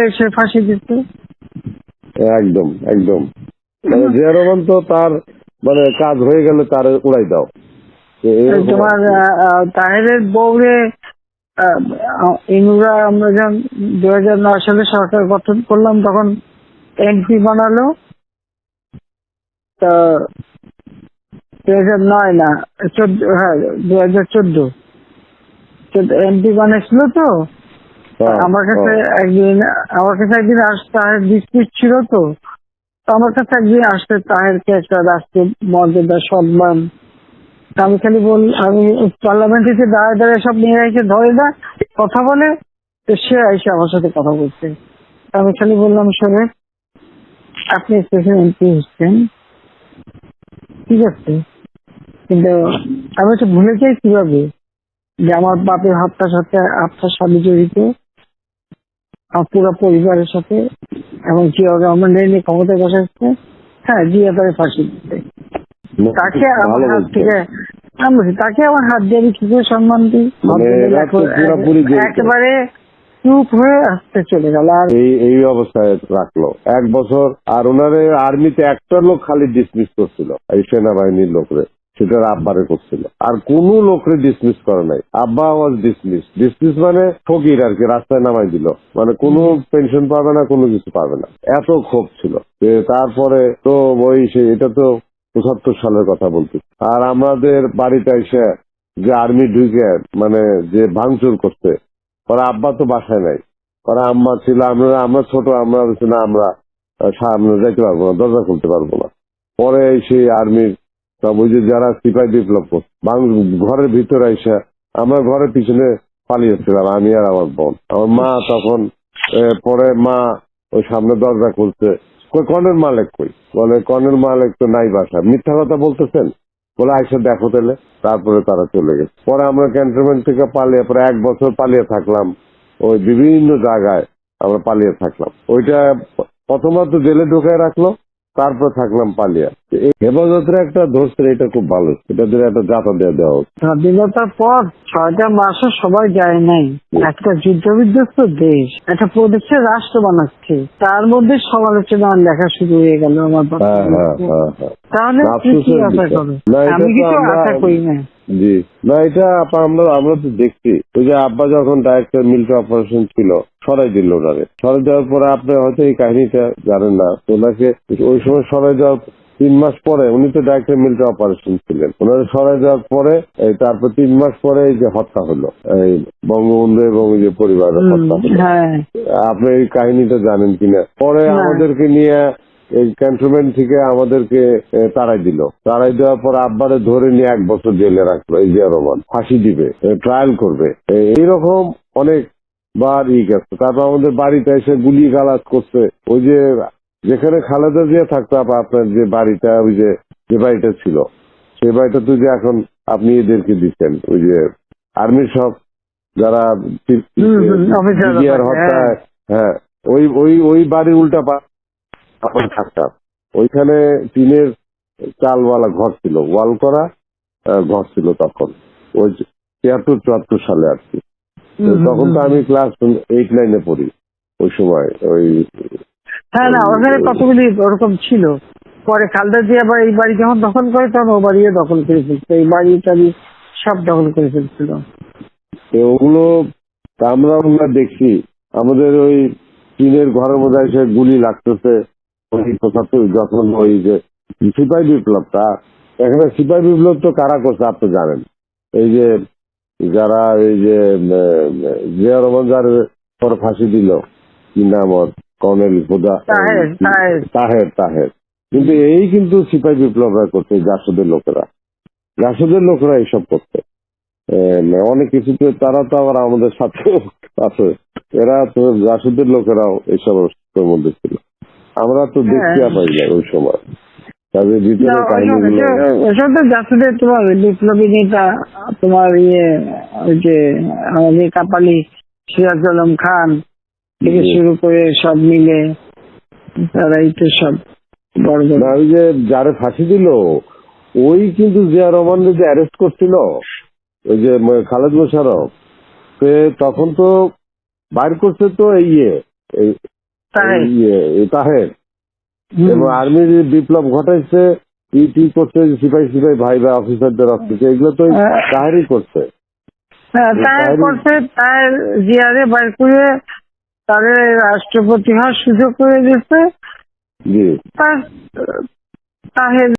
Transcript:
এসে ফাঁসি দিতে একদম একদম। মানে জিয়া রহমান তো তার মানে কাজ হয়ে গেলে তার উড়াই দাও। তোমার তাহেরের বউরে ইনুরা আমরা যখন দু হাজার নয় সালে সরকার গঠন করলাম তখন এমপি বানালো। তা দু হাজার নয় না চোদ্দ হ্যাঁ দু হাজার চোদ্দ এমপি বানিয়েছিল তো। আমার কাছে হ্যাঁ। একদিন আমার কাছে একদিন তাহের ডিসপিউট ছিল তো। আমার কাছে একদিন আসতে তাহেরকে একটা রাষ্ট্রীয় মর্যাদা সম্মান। আমি খালি বল আমি পার্লামেন্টে যে দাঁড়ায় দাঁড়ায় সব মেয়েরা এসে ধরে না কথা বলে তো সে এসে আমার সাথে কথা বলছে। আমি খালি বললাম শোনে আপনি স্পেশাল এমপি হচ্ছেন। ঠিক আছে। কিন্তু আমি তো ভুলে যাই কীভাবে যে আমার বাপের হত্যার সাথে আপনার সাথে জড়িত। আমার পুরো পরিবারের সাথে এবং জিয়া রহমান নিয়ে ক্ষমতায় বসাচ্ছে হ্যাঁ জিয়া তারে ফাঁসি দিতে। তাকে আমার হাত থেকে তাকে আমার হাত দিয়ে আমি কি করে সম্মান দিই? মানে একেবারে চুপ হয়ে আসতে চলে গেল। আর এই এই অবস্থায় রাখল। এক বছর আর ওনারে আর্মিতে একটা লোক খালি ডিসমিস করছিল এই সেনাবাহিনীর লোকরে। সেটার আব্বারে করছিল। আর কোন লোকরে ডিসমিস করে নাই। আব্বা ওয়াজ ডিসমিস ডিসমিস মানে ফকির আর কি রাস্তায় নামাই দিল। মানে কোনো পেনশন পাবে না, কোনো কিছু পাবে না। এত ক্ষোভ ছিল। তারপরে তো ওই এটা তো পঁচাত্তর সালের কথা বলতে আর আমাদের বাড়িতে এসে যে আর্মি ঢুকে মানে যে ভাঙচুর করছে, ওরা আব্বা তো বাসায় নাই। ওরা আম্মা ছিল, আমরা আমরা ছোট, আমরা না, আমরা সামনে যাইতে পারব না, দরজা খুলতে পারব না। পরে সেই আর্মির সব ওই যে যারা সিপাই বিপ্লব ঘরের ভিতরে এসে আমরা ঘরের পিছনে পালিয়েছিলাম, আমি আর আমার বোন। আমার মা তখন পরে মা ওই সামনে দরজা খুলছে। কর্নেল মালিক কই? বলে কর্নেল মালিক তো নাই বাসা মিথ্যা কথা বলতেছেন? বলে, আইসা দেখো তাহলে। তারপরে তারা চলে গেছে। পরে আমরা ক্যান্টনমেন্ট থেকে পালিয়ে, পরে এক বছর পালিয়ে থাকলাম। ওই বিভিন্ন জায়গায় আমরা পালিয়ে থাকলাম। ওইটা প্রথমত জেলে ঢুকায় রাখল তারপর থাকলাম পালিয়া হেফাজতের একটা ধরছে এটা খুব ভালো এটা ধরে একটা জাতা দিয়ে দেওয়া হচ্ছে। স্বাধীনতার পর ছয়টা মাসে সবাই যায় নাই। একটা যুদ্ধ বিধ্বস্ত দেশ একটা প্রদেশের রাষ্ট্র বানাচ্ছে। তার মধ্যে সমালোচনা লেখা শুরু হয়ে গেল আমার। হ্যাঁ হ্যাঁ হ্যাঁ তাহলে কি আশা করো আমি কিছু আশা করি না জি। না এটা আমরা আমরা তো দেখছি। ওই যে আব্বা যখন ডাইরেক্টর মিলিটারি অপারেশন ছিল সরাই দিল ওনারে। সরাই দেওয়ার পরে আপনি হয়তো এই কাহিনীটা জানেন না। তো ওনাকে ওই সময় সরাই দেওয়ার তিন মাস পরে উনি তো ডাইরেক্টর মিলিটারি অপারেশন ছিলেন। ওনারা সরাই দেওয়ার পরে তারপর তিন মাস পরে এই যে হত্যা হলো। এই বঙ্গবন্ধু এবং ওই যে পরিবারের হত্যা হলো। হ্যাঁ। আপনি এই কাহিনীটা জানেন কিনা? পরে আমাদেরকে নিয়ে এই ক্যান্টনমেন্ট থেকে আমাদেরকে তাড়াই দিল। তাড়াই দেওয়ার পর আব্বারে ধরে নিয়ে এক বছর জেলে রাখল এই জিয়া রহমান। ফাঁসি দিবে ট্রায়াল করবে। এইরকম অনেক বার ই গেছে। তারপর আমাদের বাড়িতে এসে গুলি গালাজ করছে। ওই যে যেখানে খালেদা জিয়া থাকতো আপা, আপনার যে বাড়িটা ওই যে যে বাড়িটা ছিল সেই বাড়িটা তো যে এখন আপনি এদেরকে দিচ্ছেন ওই যে আর্মির সব যারা হত্যায় হ্যাঁ। ওই ওই ওই বাড়ির উল্টা আমার থাকতাম ওইখানে টিনের চালওয়ালা ঘর ছিল ওয়াল করা ঘর ছিল তখন। ওই তিয়াত্তর চুয়াত্তর সালে আর কি। তখন তো আমি ক্লাস এইট নাইনে পড়ি ওই সময় ওই হ্যাঁ না ওখানে কতগুলি ওরকম ছিল। পরে খালদা দিয়ে আবার এই বাড়ি যখন দখল করে তখন ও বাড়িও দখল করে ফেলছে। এই বাড়ি টাড়ি সব দখল করে ফেলছিল। ওগুলো আমরা আমরা দেখছি। আমাদের ওই টিনের ঘরের মধ্যে এসে গুলি লাগতেছে। ওই পঁচাত্তর যখন ওই যে সিপাহী বিপ্লবটা এখানে সিপাহী বিপ্লব তো কারা করছে আপনি জানেন। এই যে যারা এই যে জিয়া রহমান যার পর ফাঁসি দিল কি নাম ওর কর্নেল হুদা? তাহের, তাহের। কিন্তু এই কিন্তু সিপাহী বিপ্লবরা করছে জাসদের লোকেরা। জাসদের লোকেরা এইসব করছে। অনেক কিছুতে তারা তো আবার আমাদের সাথে আছে। এরা তো জাসুদের লোকেরাও এইসব মধ্যে ছিল। আমরা তো দেখতে হ্যাঁ। পাই না ওই সময়। তাদের ভিতরে ওসব- তো জাসুদের তোমার বিপ্লবী নেতা তোমার ইয়ে ওই যে আমাদের কাপালি সিরাজ আলম খান থেকে শুরু করে সব মিলে তারাই তো সব বড় ওই যে যারে ফাঁসি দিল ওই কিন্তু জিয়া রহমান যে অ্যারেস্ট করছিল ওই যে খালেদ মোশারফ তখন তো বাইর করছে তো ইয়ে এই তাহের ইয়ে। এবং আর্মির বিপ্লব ঘটাইছে ইটি করছে সিপাহি সিপাহি ভাই ভাই অফিসারদের অফিসে এগুলো তো হ্যাঁ। তাহেরই করছে। হ্যাঁ, তাহের করছে তাহের জিয়ারে বাইর করে তাদের রাষ্ট্রপতি হওয়ার সুযোগ করে দিচ্ছে তাহের